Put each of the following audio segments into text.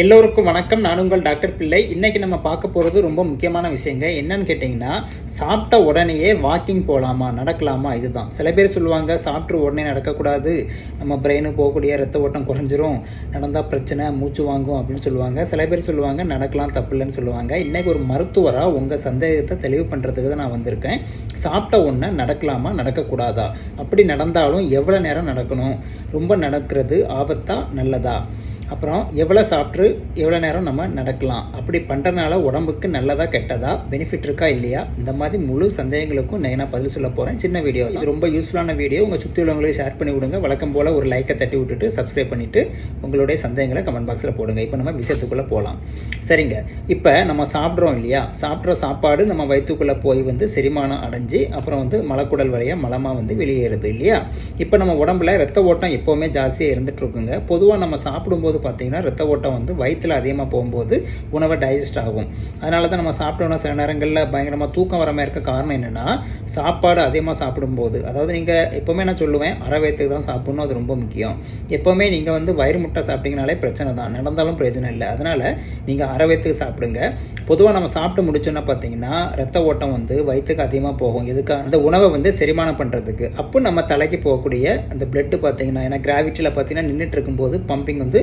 எல்லோருக்கும் வணக்கம். நான் உங்கள் டாக்டர் பிள்ளை. இன்னைக்கு நம்ம பார்க்க போகிறது ரொம்ப முக்கியமான விஷயங்க. என்னன்னு கேட்டிங்கன்னா சாப்பிட்ட உடனேயே வாக்கிங் போகலாமா நடக்கலாமா? இதுதான். சில பேர் சொல்லுவாங்க சாப்பிட்டு உடனே நடக்கக்கூடாது. நம்ம பிரெயின் போகக்கூடிய ரத்த ஓட்டம் குறைஞ்சிரும். நடந்தால் பிரச்சனை மூச்சு வாங்கும் அப்படின்னு சொல்லுவாங்க. சில பேர் சொல்லுவாங்க நடக்கலாம் தப்பு இல்லைன்னு சொல்லுவாங்க. இன்னைக்கு ஒரு மருத்துவராக உங்கள் சந்தேகத்தை தெளிவு பண்ணுறதுக்கு தான் நான் வந்திருக்கேன். சாப்பிட்ட உடனே நடக்கலாமா நடக்கக்கூடாதா? அப்படி நடந்தாலும் எவ்வளோ நேரம் நடக்கணும்? ரொம்ப நடக்கிறது ஆபத்தா நல்லதா? அப்புறம் எவ்வளோ சாப்பிட்டு எவ்வளோ நேரம் நம்ம நடக்கலாம்? அப்படி பண்ணுறனால உடம்புக்கு நல்லதா கெட்டதா பெனிஃபிட் இருக்கா இல்லையா? இந்த மாதிரி முழு சந்தேகங்களுக்கும் நான் பதில் சொல்ல போகிறேன் சின்ன வீடியோ இது ரொம்ப யூஸ்ஃபுல்லான வீடியோ உங்கள் சுற்றி உள்ளவங்களுக்கு ஷேர் பண்ணி விடுங்க. வழக்கம் போல் ஒரு லைக்கை தட்டி விட்டுட்டு சப்ஸ்கிரைப் பண்ணிவிட்டு உங்களுடைய சந்தேகங்களை கமெண்ட் பாக்ஸில் போடுங்க. இப்போ நம்ம விஷயத்துக்குள்ளே போகலாம் சரிங்க. இப்போ நம்ம சாப்பிட்றோம் இல்லையா? சாப்பிட்ற சாப்பாடு நம்ம வயிற்றுக்குள்ளே போய் வந்து செரிமானம் அடைஞ்சு அப்புறம் வந்து மலக்குடல் வழியாக மலமாக வந்து வெளியேறுது இல்லையா? இப்போ நம்ம உடம்புல ரத்த ஓட்டம் எப்போவுமே ஜாஸ்தியாக இருந்துட்டு இருக்குங்க. பொதுவாக நம்ம சாப்பிடும்போது பார்த்தீங்கன்னா ரத்த ஓட்டம் வந்து வயிற்றில் அதிகமாக போகும்போது உணவை டைஜஸ்ட் ஆகும். அதனால தான் நம்ம சாப்பிட்டோன்னா சில நேரங்களில் பயங்கரமாக தூக்கம் வராமல் இருக்க காரணம் என்னென்னா சாப்பாடு அதிகமாக சாப்பிடும்போது அதாவது நீங்கள் எப்போவுமே நான் சொல்லுவேன் அரை தான் சாப்பிட்ணும் அது ரொம்ப முக்கியம். எப்போவுமே நீங்கள் வந்து வயிறு முட்டை சாப்பிட்டீங்கனாலே பிரச்சனை தான். நடந்தாலும் பிரச்சனை இல்லை. அதனால் நீங்கள் அரை வயிற்றுக்கு சாப்பிடுங்க. பொதுவாக நம்ம சாப்பிட்டு முடிச்சோன்னா பார்த்தீங்கன்னா ரத்த ஓட்டம் வந்து வயிற்றுக்கு அதிகமாக போகும். எதுக்காக அந்த உணவை வந்து செரிமானம் பண்ணுறதுக்கு அப்போ நம்ம தலைக்கு போகக்கூடிய அந்த பிளட்டு பார்த்தீங்கன்னா ஏன்னா கிராவிட்டியில் பார்த்தீங்கன்னா நின்றுட்டு இருக்கும்போது பம்பிங் வந்து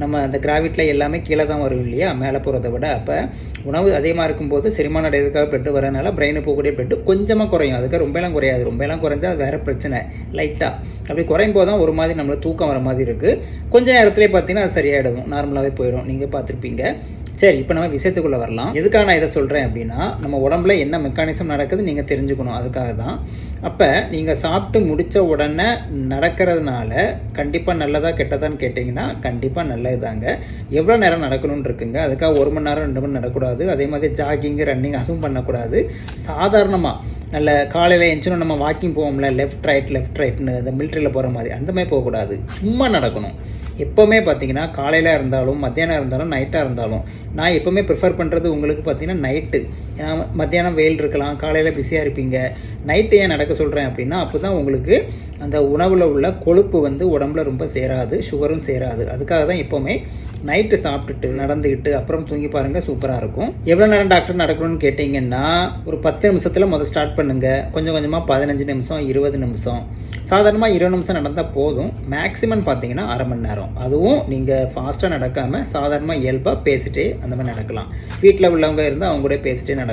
நம்ம அந்த கிராவிட்டில் எல்லாமே கீழே தான் வரும் இல்லையா? மேலே போகிறத விட அப்போ உணவு அதிகமாக இருக்கும்போது செரிமான அடைகிறதுக்காக பிளட்டு வரனால பிரெயினு போகக்கூடிய பிளட்டு கொஞ்சமாக குறையும். அதுக்கு ரொம்பலாம் குறையாது. ரொம்பலாம் குறைஞ்சா அது வேறு பிரச்சனை. லைட்டாக அப்படி குறையும் போது தான் ஒரு மாதிரி நம்மளுக்கு தூக்கம் வர மாதிரி இருக்குது கொஞ்ச நேரத்துலேயே பார்த்தீங்கன்னா அது சரியாயிடும். நார்மலாகவே போயிடும். நீங்கள் பார்த்துருப்பீங்க சரி இப்போ நம்ம விஷயத்துக்குள்ளே வரலாம். எதுக்காக நான் இதை சொல்கிறேன் அப்படின்னா நம்ம உடம்புல என்ன மெக்கானிசம் நடக்குது நீங்கள் தெரிஞ்சுக்கணும். அதுக்காக தான். அப்போ நீங்கள் சாப்பிட்டு முடித்த உடனே நடக்கிறதுனால கண்டிப்பாக நல்லதா கெட்டதான்னு கேட்டிங்கன்னா கண்டிப்பாக நல்லது தாங்க எவ்வளோ நேரம் நடக்கணும்னு இருக்குங்க. அதுக்காக ஒரு மணி நேரம் ரெண்டு மணி நடக்கக்கூடாது. நடக்கூடாது அதே மாதிரி ஜாகிங் ரன்னிங் அதுவும் பண்ணக்கூடாது. சாதாரணமாக நல்ல காலையில் எழுந்திரும் நம்ம வாக்கிங் போவோம்ல லெஃப்ட் ரைட் லெஃப்ட் ரைட்னு இந்த மிலிட்ரியில் போகிற மாதிரி. அந்த மாதிரி போகக்கூடாது. சும்மா நடக்கணும். எப்போவுமே பார்த்தீங்கன்னா காலையில் இருந்தாலும் மத்தியானம் இருந்தாலும் நைட்டாக இருந்தாலும் நான் எப்போவுமே ப்ரிஃபர் பண்ணுறது உங்களுக்கு பார்த்தீங்கன்னா நைட்டு ஏன்னா மத்தியானம் வெயில் இருக்கலாம் காலையில் பிஸியாக இருப்பீங்க. நைட்டு ஏன் நடக்க சொல்கிறேன் அப்படின்னா அப்போ தான் உங்களுக்கு அந்த உணவில் உள்ள கொழுப்பு வந்து உடம்புல ரொம்ப சேராது சுகரும் சேராது. அதுக்காக தான் எப்போவுமே நைட்டு சாப்பிட்டுட்டு நடந்துக்கிட்டு அப்புறம் தூங்கி பாருங்கள் சூப்பராக இருக்கும். எவ்வளோ நேரம் டாக்டர் நடக்கணும்னு கேட்டிங்கன்னா ஒரு பத்து நிமிஷத்தில் முதல் ஸ்டார்ட் பண்ணுங்கள் கொஞ்சம் கொஞ்சமாக பதினஞ்சு நிமிஷம் இருபது நிமிஷம். சாதாரணமாக இருபது நிமிஷம் நடந்தால் போதும். மேக்ஸிமம் பார்த்தீங்கன்னா அரை மணி நேரம். அதுவும் நீங்கள் ஃபாஸ்ட்டாக நடக்காமல் சாதாரணமாக இயல்பாக பேசிட்டே அந்த மாதிரி நடக்கலாம். வீட்டில் உள்ளவங்க இருந்தால் அவங்க கூட பேசிட்டே நடக்கலாம்.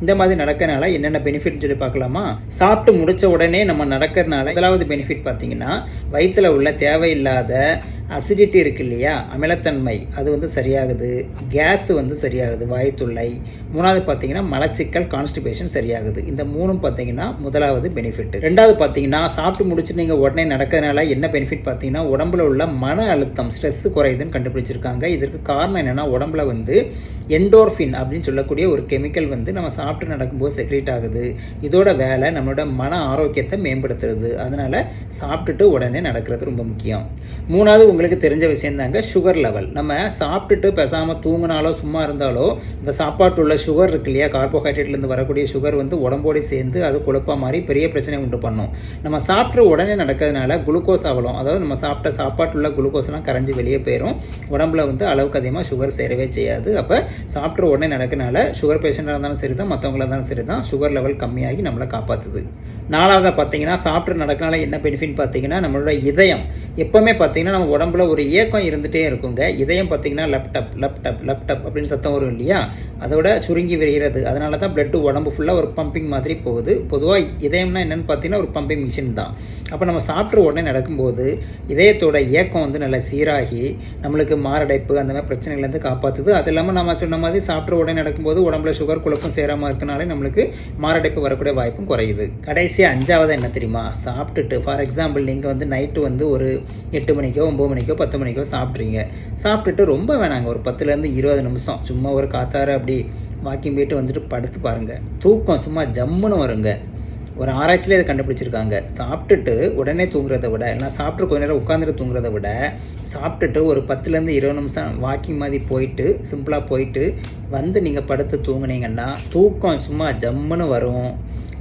இந்த மாதிரி நடக்கிறனால என்னென்ன பெனிஃபிட் சொல்லி பார்க்கலாமா சாப்பிட்டு முடிச்ச உடனே நம்ம நடக்கிறதுனால முதலாவது பெனிஃபிட் பார்த்தீங்கன்னா வயிற்றில் உள்ள தேவையில்லாத அசிடிட்டி இருக்கு இல்லையா? அமிலத்தன்மை அது வந்து சரியாகுது. கேஸ் வந்து சரியாகுது. வாய்த்துள்ளை மூணாவது பார்த்தீங்கன்னா மலச்சிக்கல் கான்ஸ்டிபேஷன் சரியாகுது. இந்த மூணும் பார்த்தீங்கன்னா முதலாவது பெனிஃபிட் ரெண்டாவது பார்த்தீங்கன்னா சாப்பிட்டு முடிச்சு நீங்கள் உடனே நடக்கிறதுனால என்ன பெனிஃபிட் பார்த்தீங்கன்னா உடம்புல உள்ள மன அழுத்தம் ஸ்ட்ரெஸ் குறையுதுன்னு கண்டுபிடிச்சிருக்காங்க. இதற்கு காரணம் என்னென்னா உடம்புல வந்து என்டோர்ஃபின் அப்படின்னு சொல்லக்கூடிய ஒரு கெமிக்கல் வந்து நம்ம சாப்பிட்டு நடக்கும்போது செக்ரேட் ஆகுது. இதோட வேலை நம்மளோட மன ஆரோக்கியத்தை மேம்படுத்துறது. அதனால சாப்பிட்டுட்டு உடனே நடக்கிறது ரொம்ப முக்கியம். மூணாவது உங்களுக்கு தெரிஞ்ச விஷயம் தாங்க சுகர் லெவல் நம்ம சாப்பிட்டுட்டு பேசாமல் தூங்கினாலோ சும்மா இருந்தாலோ இந்த சாப்பாட்டு உள்ள சுகர் இருக்கு இல்லையா? கார்போஹைட்ரேட்லேருந்து வரக்கூடிய சுகர் வந்து உடம்போடு சேர்ந்து அது குழப்பா மாதிரி பெரிய பிரச்சனை உண்டு பண்ணும். நம்ம சாப்பிட்ற உடனே நடக்கிறதுனால குளுக்கோஸ் அவலம் அதாவது நம்ம சாப்பிட்ட சாப்பாட்டுள்ள குளுக்கோஸ்லாம் கரைஞ்சி வெளியே போயிடும் உடம்புல வந்து அளவுக்கு அதிகமாக சுகர் சேரவே செய்யாது. அப்போ சாப்பிட்ற உடனே நடக்கிறனால சுகர் பேஷண்ட்டாக இருந்தாலும் சரி தான் மற்றவங்களா இருந்தாலும் சரி தான் சுகர் லெவல் கம்மியாகி நம்மளை காப்பாற்றுது நாலாவதாக பார்த்தீங்கன்னா சாப்பிட்டு நடக்கனால என்ன பெனிஃபிட் பார்த்தீங்கன்னா நம்மளோட இதயம். எப்போவுமே பார்த்தீங்கன்னா நம்ம உடம்புல ஒரு இயக்கம் இருந்துகிட்டே இருக்குங்க. இதயம் பார்த்தீங்கன்னா லெப்டப் லெப்டப் லெப்டப் அப்படின்னு சத்தம் வரும் இல்லையா? அதோட சுருங்கி விரிகிறது. அதனால தான் பிளட்டு உடம்பு ஃபுல்லாக ஒரு பம்பிங் மாதிரி போகுது. பொதுவாக இதயம்னா என்னென்னு பார்த்தீங்கன்னா ஒரு பம்பிங் மிஷின் தான். அப்போ நம்ம சாப்பிட்ற உடனே நடக்கும்போது இதயத்தோட இயக்கம் வந்து நல்லா சீராகி நம்மளுக்கு மாரடைப்பு அந்த மாதிரி பிரச்சனைகள்லேருந்து காப்பாற்றுது அது இல்லாமல் நம்ம சொன்ன மாதிரி சாப்பிட்ற உடனே நடக்கும்போது உடம்புல சுகர் குழப்பம் சேராமல் இருக்கனாலே நம்மளுக்கு மாரடைப்பு வரக்கூடிய வாய்ப்பும் குறையுது. கடைசி அஞ்சாவது என்ன தெரியுமா? சாப்பிட்டுட்டு ஃபார் எக்ஸாம்பிள் நீங்கள் வந்து நைட்டு வந்து ஒரு எட்டு மணிக்கோ ஒம்பது மணிக்கோ பத்து மணிக்கோ சாப்பிட்றீங்க. சாப்பிட்டுட்டு ரொம்ப வேணாங்க. ஒரு பத்துலேருந்து இருபது நிமிஷம். சும்மா ஒரு காத்தார அப்படி வாக்கிங் போயிட்டு வந்துட்டு படுத்து பாருங்கள் தூக்கம் சும்மா ஜம்முன்னு வருங்க. ஒரு ஆராய்ச்சியில் இதை கண்டுபிடிச்சிருக்காங்க. சாப்பிட்டுட்டு உடனே தூங்குறத விட இல்லை சாப்பிட்டு கொஞ்ச நேரம் உட்காந்துட்டு தூங்குறத விட சாப்பிட்டுட்டு ஒரு பத்துலேருந்து இருபது நிமிஷம் வாக்கிங் மாதிரி போயிட்டு சிம்பிளாக போயிட்டு வந்து நீங்கள் படுத்து தூங்குனீங்கன்னா தூக்கம் சும்மா ஜம்முன்னு வரும்.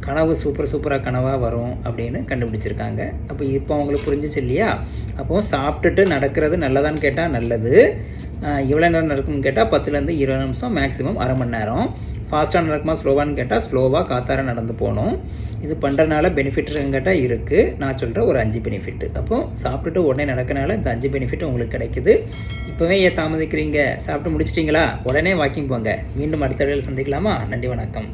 கனவு சூப்பர் சூப்பராக கனவாக வரும் அப்படின்னு கண்டுபிடிச்சிருக்காங்க. அப்போ இப்போ அவங்களுக்கு புரிஞ்சிச்சு இல்லையா? அப்போ சாப்பிட்டுட்டு நடக்கிறது நல்லதான்னு கேட்டால் நல்லது. எவ்வளோ நேரம் நடக்கும்னு கேட்டால் பத்துலேருந்து இருபது நிமிஷம் மேக்ஸிமம் அரை மணி நேரம். ஃபாஸ்ட்டாக நடக்குமா ஸ்லோவான்னு கேட்டால் ஸ்லோவாக காத்தார நடந்து போகணும். இது பண்ணுறதுனால பெனிஃபிட் கேட்டால் இருக்குது நான் சொல்கிற ஒரு அஞ்சு பெனிஃபிட் அப்போ சாப்பிட்டுட்டு உடனே நடக்கனால இந்த அஞ்சு பெனிஃபிட் உங்களுக்கு கிடைக்குது. இப்போவே ஏன் தாமதிக்கிறீங்க? சாப்பிட்டு முடிச்சிட்டிங்களா? உடனே வாக்கிங் போங்க. மீண்டும் அடுத்த சந்திக்கலாமா? நன்றி வணக்கம்.